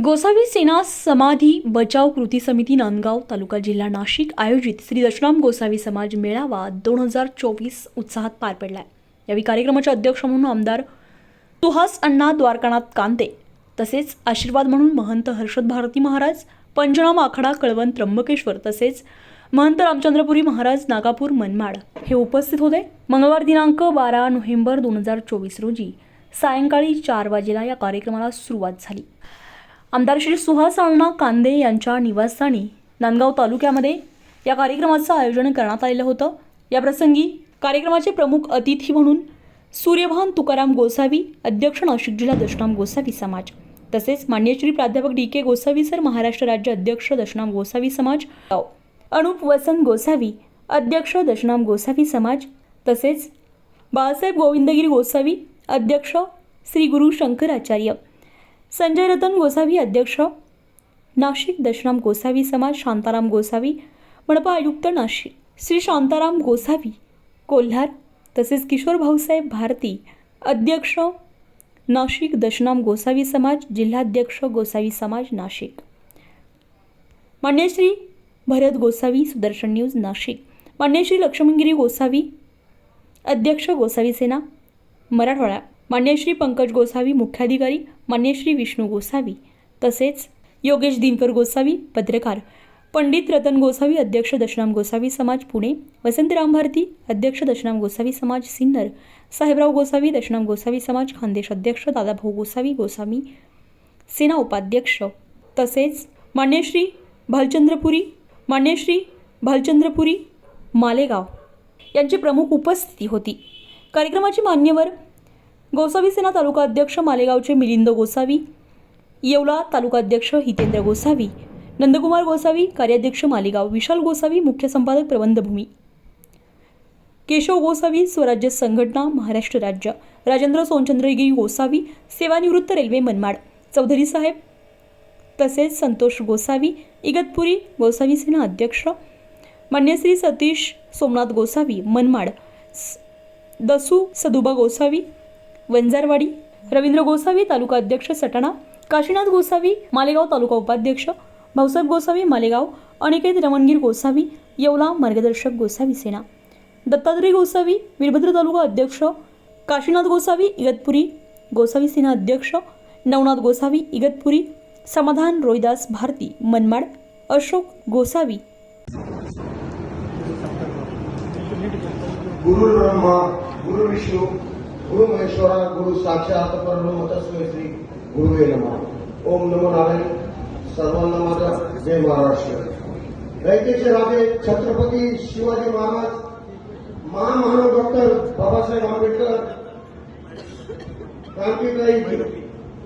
गोसावी सेना समाधी बचाव कृती समिती नांदगाव तालुका जिल्हा नाशिक आयोजित श्री दशराम गोसावी समाज मेळावा दोन हजार चोवीस उत्साहात पार पडलाय. यावेळी कार्यक्रमाचे अध्यक्ष म्हणून आमदार सुहास अण्णा द्वारकानाथ कांते तसेच आशीर्वाद म्हणून महंत हर्षद भारती महाराज पंचनाम आखाडा कळवण त्र्यंबकेश्वर तसेच महंत रामचंद्रपुरी महाराज नागापूर मनमाड. हे उपस्थित होते मंगळवार दिनांक बारा नोव्हेंबर दोन हजार चोवीस रोजी. सायंकाळी चार वाजेला या कार्यक्रमाला सुरुवात झाली. आमदार श्री सुहास अण्णा कांदे यांच्या निवासस्थानी नांदगाव तालुक्यामध्ये या कार्यक्रमाचं आयोजन करण्यात आलेलं होतं. या प्रसंगी कार्यक्रमाचे प्रमुख अतिथी म्हणून सूर्यभान तुकाराम गोसावी अध्यक्ष नाशिक जिल्हा दशनाम गोसावी समाज तसेच मान्य श्री प्राध्यापक D K Gosavi sir Maharashtra राज्य अध्यक्ष दशनाम गोसावी समाज अनुप वसंत गोसावी अध्यक्ष दशनाम गोसावी समाज तसेच बाळासाहेब गोविंदगिरी गोसावी अध्यक्ष श्री गुरु शंकराचार्य संजय रतन गोसावी अध्यक्ष नाशिक दशराम गोसावी समाज शांताराम गोसावी मनपा आयुक्त नाशिक श्री शांताराम गोसावी कोल्हार तसेच किशोर भाऊसाहेब भारती अध्यक्ष नाशिक दशनाम गोसावी समाज जिल्हाध्यक्ष गोसावी समाज नाशिक. मान्यश्री भरत गोसावी सुदर्शन न्यूज नाशिक. मान्यश्री लक्ष्मणगिरी गोसावी अध्यक्ष गोसावी सेना मराठवाडा. मान्यश्री पंकज गोसावी मुख्याधिकारी मान्यश्री विष्णू गोसावी तसेच योगेश दिनकर गोसावी पत्रकार पंडित रतन गोसावी अध्यक्ष दशनाम गोसावी समाज पुणे वसंतराम भारती अध्यक्ष दशनाम गोसावी समाज सिन्नर साहेबराव गोसावी दशनाम गोसावी समाज खानदेश अध्यक्ष दादाभाऊ गोसावी गोसावी सेना उपाध्यक्ष तसेच मान्यश्री भालचंद्रपुरी मान्यश्री भालचंद्रपुरी मालेगाव यांची प्रमुख उपस्थिती होती. कार्यक्रमाचे मान्यवर गोसावी सेना तालुका अध्यक्ष मालेगावचे मिलिंद गोसावी येवला तालुका अध्यक्ष हितेंद्र गोसावी नंदकुमार गोसावी कार्याध्यक्ष मालेगाव विशाल गोसावी मुख्य संपादक प्रबंधभूमी केशव गोसावी स्वराज्य संघटना महाराष्ट्र राज्य. राजेंद्र सोनचंद्रगिरी गोसावी सेवानिवृत्त रेल्वे मनमाड. चौधरी साहेब तसेच संतोष गोसावी इगतपुरी गोसावी सेना अध्यक्ष. मान्यश्री सतीश सोमनाथ गोसावी मनमाड. स- दसू सदुबा गोसावी वंजारवाडी रवींद्र गोसावी तालुका अध्यक्ष सटाणा काशीनाथ गोसावी मालेगाव तालुका उपाध्यक्ष भाऊसाहेब गोसावी मालेगाव अनिकेत रमणगीर गोसावी येवला मार्गदर्शक गोसावी सेना. दत्तात्रय गोसावी वीरभद्र तालुका अध्यक्ष काशीनाथ गोसावी इगतपुरी गोसावी सेना अध्यक्ष नवनाथ गोसावी इगतपुरी समाधान रोहिदास भारती मनमाड अशोक गोसावी. गुरु ब्रह्मा गुरु विष्णू गुरु महेश्वरा गुरु साक्षात परब्रह्म तस्मै श्री गुरुवे नमः। ओम नमो नारायण। सर्वांना माझा जय महाराष्ट्र। दैतेचे राजे छत्रपती शिवाजी महाराज महामानव डॉक्टर बाबासाहेब आंबेडकर क्रांतिकारी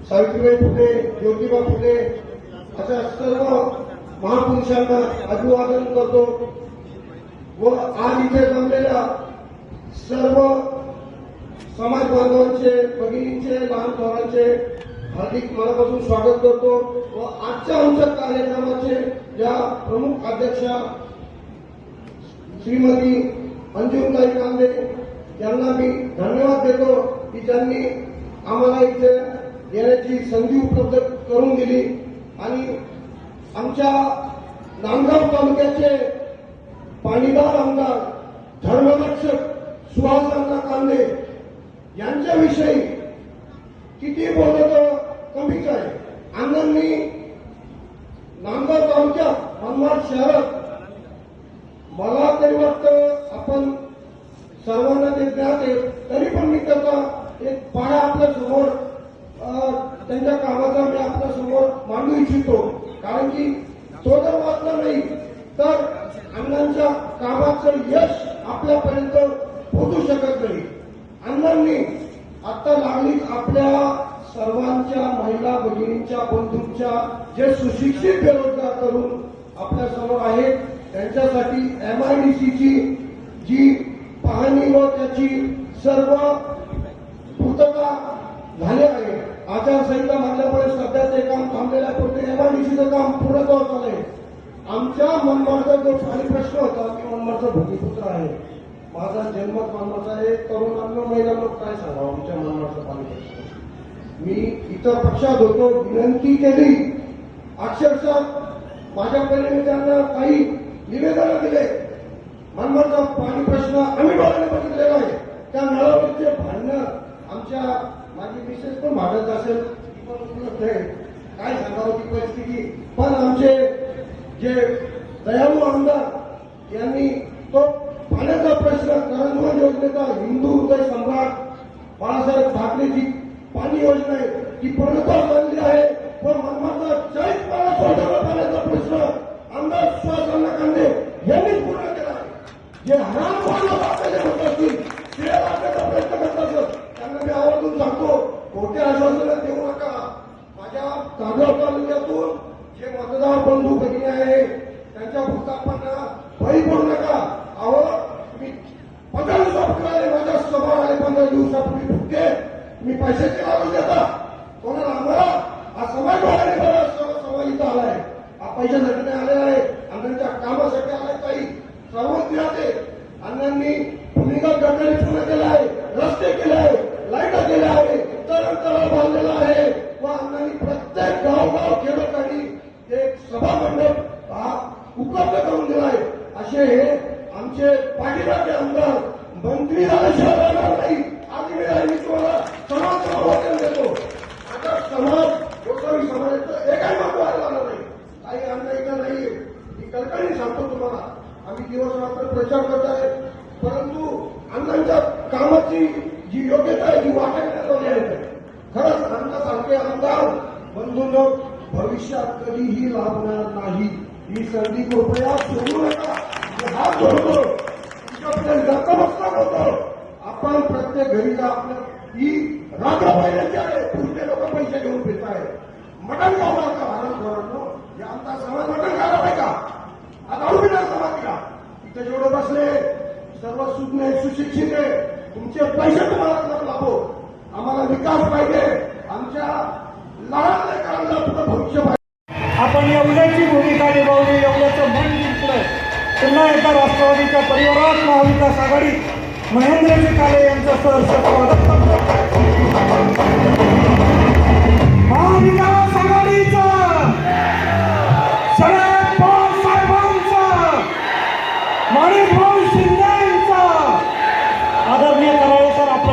सावित्रीबाई फुले ज्योतिबा फुले अशा सर्व महापुरुषांना अभिवादन करतो व आज इथे जमलेल्या सर्व समाज बांधवांचे भगिनींचे लहान थोरांचे हार्दिक मनापासून स्वागत करतो व आजच्या आमच्या कार्यक्रमाचे ज्या प्रमुख अध्यक्षा श्रीमती अंजुमताई कांदे यांना मी धन्यवाद देतो की त्यांनी आम्हाला इथे येण्याची संधी उपलब्ध करून दिली. आणि आमच्या नांदगाव तालुक्याचे पाणीदार आमदार धर्मरक्षक सुहासांना कांदे यांच्याविषयी किती बोललं तर कमीच आहे. अण्णांनी नांदगाव तालुक्यात मनमाड शहरात मला तरी वाटतं आपण सर्वांना ते ज्ञात आहे. तरी पण मी त्याचा एक पाडा आपल्यासमोर त्यांच्या कामाचा मी आपल्यासमोर मांडू इच्छितो. कारण की तो जर वाचला नाही तर अण्णांच्या कामाचं यश आपल्यापर्यंत पोहोचू शकत आता लागली आपल्या सर्वांच्या महिला भगिनींच्या बंधूंच्या जे सुशिक्षित बेरोजगार तरुण आपल्यासमोर आहेत त्यांच्यासाठी एमआयडीसीची जी पाहणी व त्याची सर्व पूर्तता झाली आहे. आचारसंहिता म्हटल्यामुळे सध्या ते काम थांबलेलं आहे. पण ते एमआयडीसीचं काम पूर्णत्वावर आलंय. आमच्या मनमाडचा जो काही प्रश्न होता की मनमाडचा भूमिपुत्र आहे. माझा जन्म मानवाचा आहे. तरुणांना महिलांना काय सांगावं? आमच्या मनमाडचा पाणी प्रश्न मी इतर पक्षात होतो. विनंती केली. अक्षरशः माझ्या परीने त्यांना काही निवेदन दिले. मनमाडचा पाणी प्रश्न आम्ही बघायला बघितलेला आहे. त्या नळावरचे भांडणं आमच्या माझी मिसेस पण भांडत असेल. काय सांगावं ती परिस्थिती? पण आमचे जे दयाळू आमदार यांनी तो पाण्याचा प्रश्न करंजवन योजनेचा हिंदू हृदय सम्राट बाळासाहेब ठाकरेची पाणी योजना आहे. ती पूर्णता झालेली आहे. पण मनमाचा चैत पाण्या सोडवला पाण्याचा प्रश्न आमदार सुभाष कांदे यांनी पूर्ण केला जे हराम माणूस आपल्याला होत असतील ते वाटण्याचा प्रयत्न करत असत त्यांना मी आवर्जून सांगतो खोटे आश्वासनं देऊ नका. माझ्या तांदूळ तालुक्यातून जे मतदार बंधू भगिनी आहे त्यांच्या भूतापांना बळी पडू नका. अहो तुम्हाला माझ्यासमोर आले पंधरा दिवसापूर्वी फुटके. मी पैशाची लावून देता म्हणजे कोणाला आम्हाला? हा समाज डोळ्याने बघा समाज इथं आलाय. हा पैशासाठी नाही आलेला आहे. अण्णांच्या कामासाठी आलाय काही. सर्वच मिळाले अण्णांनी भूमिका गटारी पूर्ण केला आहे. रस्ते केले आहे. लाइट केल्या आहे तरण तलाव बांधलेला आहे. व अण्णांनी प्रत्येक गाव गाव एक आमच्यासारखे आमदार बंधूंनो भविष्यात कधीही लाभणार नाही। ही संधी कृपया सोडू नका। हात जोडतो। तुमच्याकडे नतमस्तक होतो। आपण प्रत्येक घरी जा, आपल्या ही रात्र पाहिल्याची आहे. पुढचे लोक पैसे घेऊन फिरत आहे मटण खाऊ नका, भारत खोरांनो हे आमचा समाज मटण खायला पाहिजे का? आता अडविणार समाज का इथे जेवढे बसले, सर्व सुज्ञ, सुशिक्षित आहे. तुमचे पैसे तुम्हाला लाभो, आम्हाला विकास पाहिजे. आमच्या लहान लेकरांना पुढे भविष्य आपण एवढ्याची भूमिका निभावली एवढ्याचं मन जिंकलं पुन्हा एका राष्ट्रवादीच्या परिवारात महाविकास आघाडीत महेंद्रजी काळे यांचं सहर्ष स्वागत.